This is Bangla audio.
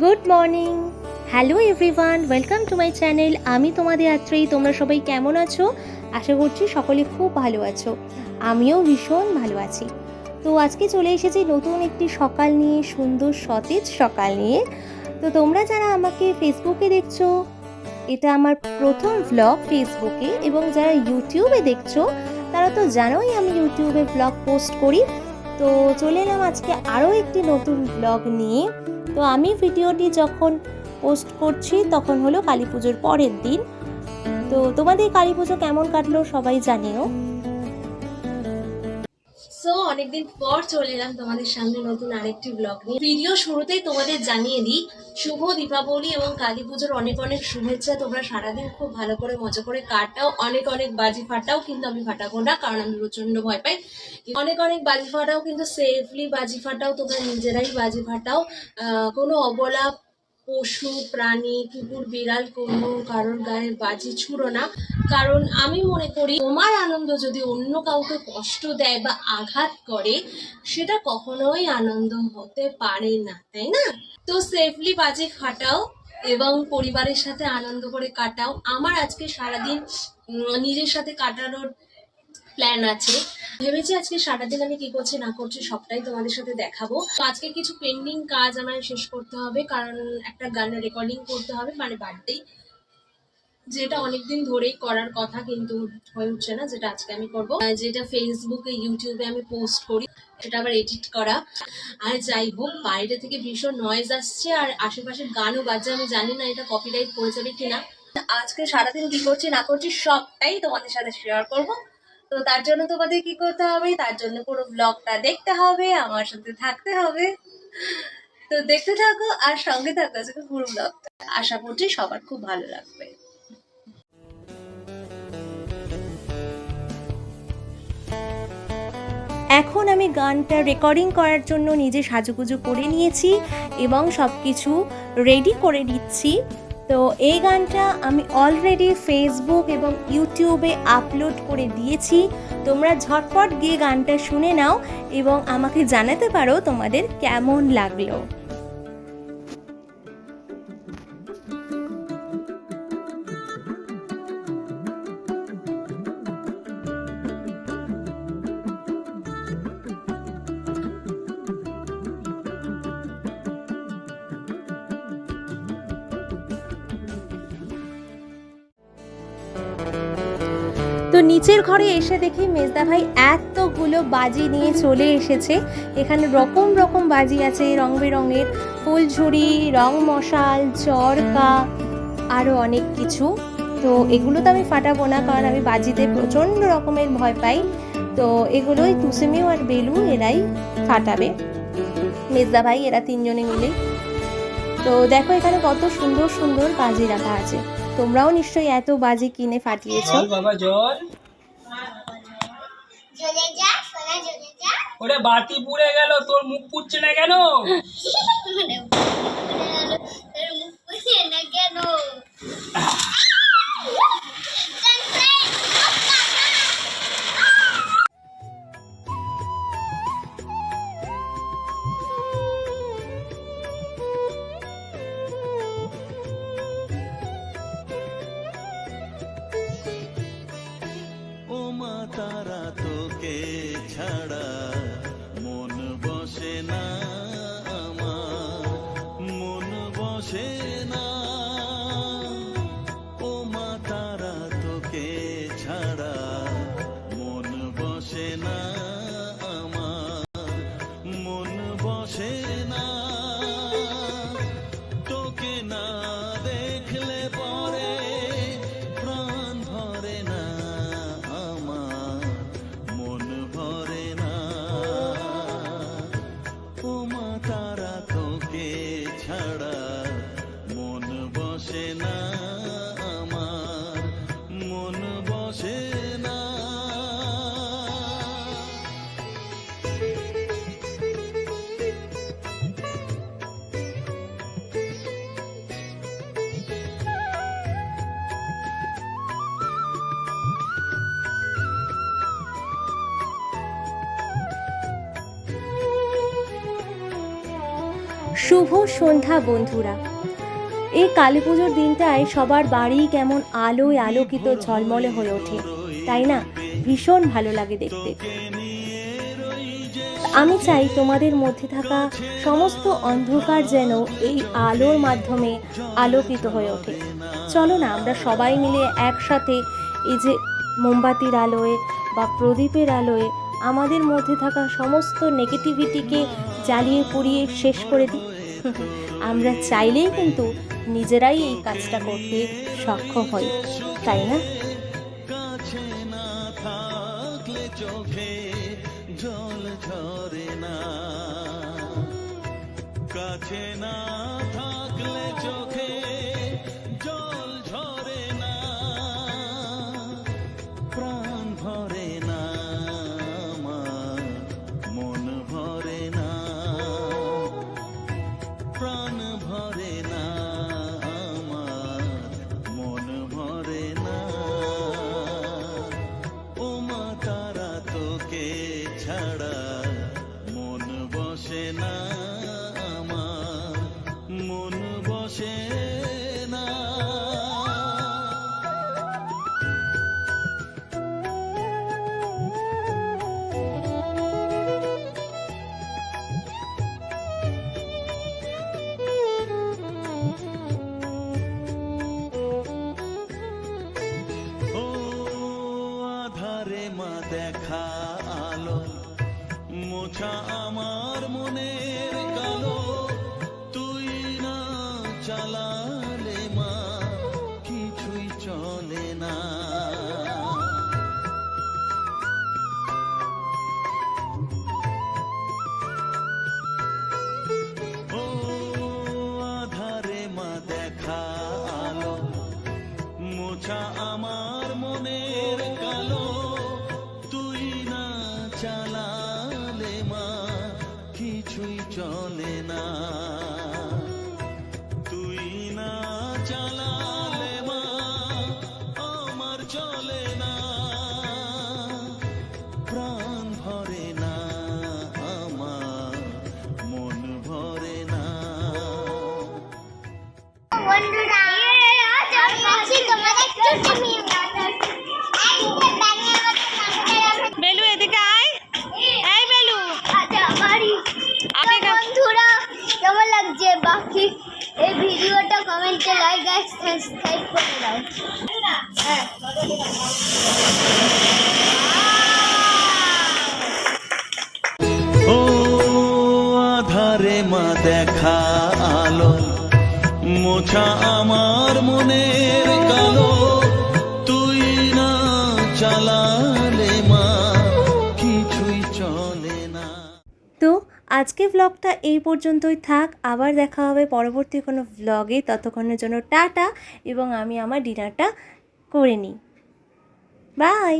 Good morning hello everyone welcome to my channel আমি তোমাদের আত্রেই তোমরা সবাই কেমন আছো? আশা করছি সকলে খুব ভালো আছো। আমিও ভীষণ ভালো আছি। তো আজকে চলে এসেছি নতুন একটি সকাল নিয়ে, সুন্দর সতেজ সকাল নিয়ে। তো তোমরা যারা আমাকে ফেসবুকে দেখছ, এটা আমার প্রথম ভ্লগ ফেসবুকে এবং যারা ইউটিউবে দেখছ, তারা তো জানোই আমি ইউটিউবে ব্লগ পোস্ট করি। তো চলে এলাম আজকে আরও একটি নতুন ব্লগ নিয়ে। তো আমি ভিডিওটি যখন পোস্ট করছি, তখন হলো কালী পুজোর পরের দিন। তো তোমাদের কালী পুজো কেমন কাটলো সবাই জানিও। সো অনেকদিন পর চলে এলাম তোমাদের সামনে নতুন আরেকটি ব্লগ নিয়ে। ভিডিও শুরুতেই তোমাদের জানিয়ে দিই, শুভ দীপাবলি এবং কালী পুজোর অনেক অনেক শুভেচ্ছা। তোমরা সারাদিন খুব ভালো করে, মজা করে কাটাও। অনেক অনেক বাজি ফাটাও, কিন্তু আমি ফাটাবো না, কারণ আমি প্রচণ্ড ভয় পাই। অনেক অনেক বাজি ফাটাও, কিন্তু সেফলি বাজি ফাটাও। তোমরা নিজেরাই বাজি ফাটাও। কোনো অবলা পশু, প্রাণী, কুকুর, বিড়াল কোনো কারোর গায়ে বাজি ছুড়ো না। কারণ আমি মনে করি, তোমার আনন্দ যদি অন্য কাউকে কষ্ট দেয় বা আঘাত করে, সেটা কখনোই আনন্দ হতে পারে না, তাই না? তো সেফলি বাজে ফাটাও এবং পরিবারের সাথে আনন্দ করে কাটাও। আমার আজকে সারাদিন নিজের সাথে কাটানোর প্ল্যান আছে। ভেবেছি আজকে সারাদিন আমি কি করছি, না করছি, সবটাই তোমাদের সাথে দেখাবো। তো আজকে কিছু পেন্ডিং কাজ আমার শেষ করতে হবে, কারণ একটা গানের রেকর্ডিং করতে হবে মানে বার্থডে যেটা অনেকদিন ধরেই করার কথা, কিন্তু হয়ে উঠছে না, যেটা আজকে আমি করব। যেটা ফেসবুকে ইউটিউবে আমি পোস্ট করি, সেটা আবার এডিট করা। আর যাই হোক, বাইরে থেকে ভীষণ নয়েজ আসছে, আর আশেপাশের গানও বাজছে, আমি জানি না এটা কপিরাইট পড়ে যাবে কিনা। আজকে সারাদিন কি করছি, না করছি, সবটাই তোমাদের সাথে শেয়ার করব। তো তার জন্য তোমাদের কি করতে হবে? তার জন্য পুরো ব্লগটা দেখতে হবে, আমার সাথে থাকতে হবে। তো দেখতে থাকো আর সঙ্গে থাকো আজকে পুরো ব্লগটা আশা করছি সবার খুব ভালো লাগবে। এখন আমি গানটা রেকর্ডিং করার জন্য নিজে সাজুগুজু করে নিয়েছি এবং সব কিছু রেডি করে নিচ্ছি। তো এই গানটা আমি অলরেডি ফেসবুক এবং ইউটিউবে আপলোড করে দিয়েছি। তোমরা ঝটপট গিয়ে গানটা শুনে নাও এবং আমাকে জানাতে পারো তোমাদের কেমন লাগল। তো নিচের ঘরে এসে দেখি মেজদা ভাই এতগুলো বাজি নিয়ে চলে এসেছে। এখানে রকম রকম বাজি আছে, রং বেরঙের, ফুলঝুরি, রং মশাল, চরকা আরও অনেক কিছু। তো এগুলো তো আমি ফাটাবো না, কারণ আমি বাজিতে প্রচণ্ড রকমের ভয় পাই। তো এগুলোই তুসেমিও আর বেলু এরাই ফাটাবে। মেজদা ভাই, এরা তিনজনে মিলে। তো দেখো এখানে কত সুন্দর সুন্দর বাজি রাখা আছে। তোমরাও নিশ্চয়ই এত বাজি কিনে ফাটিয়েছ। জল বাবা জল। জ্বলে যা সোনা জ্বলে যা। ওরে বাতি পুড়ে গেল তোর মুখ পুড়ছে না কেন? শুভ সন্ধ্যা, বন্ধুরা। এই কালী পুজোর দিনটায় সবার বাড়ি কেমন আলোয় আলোকিত, ঝলমলে হয়ে ওঠে, তাই না? ভীষণ ভালো লাগে দেখতে। আমি চাই তোমাদের মধ্যে থাকা সমস্ত অন্ধকার যেন এই আলোর মাধ্যমে আলোকিত হয়ে ওঠে। চলো না, আমরা সবাই মিলে একসাথে এই যে মোমবাতির আলোয় বা প্রদীপের আলোয় আমাদের মধ্যে থাকা সমস্ত নেগেটিভিটিকে জ্বালিয়ে পুড়িয়ে শেষ করে দিই। আমরা চাইলেই কিন্তু নিজেরাই এই কাজটা করতে সক্ষম হই, তাই না? মোছা আমার মনের সাবস্ক্রাইব মা দেখা আলো মোছা আমার মনের আজকে ব্লগটা এই পর্যন্তই থাক। আবার দেখা হবে পরবর্তী কোনো ব্লগে ততক্ষণের জন্য টাটা এবং আমি আমার ডিনারটা করে নিই। বাই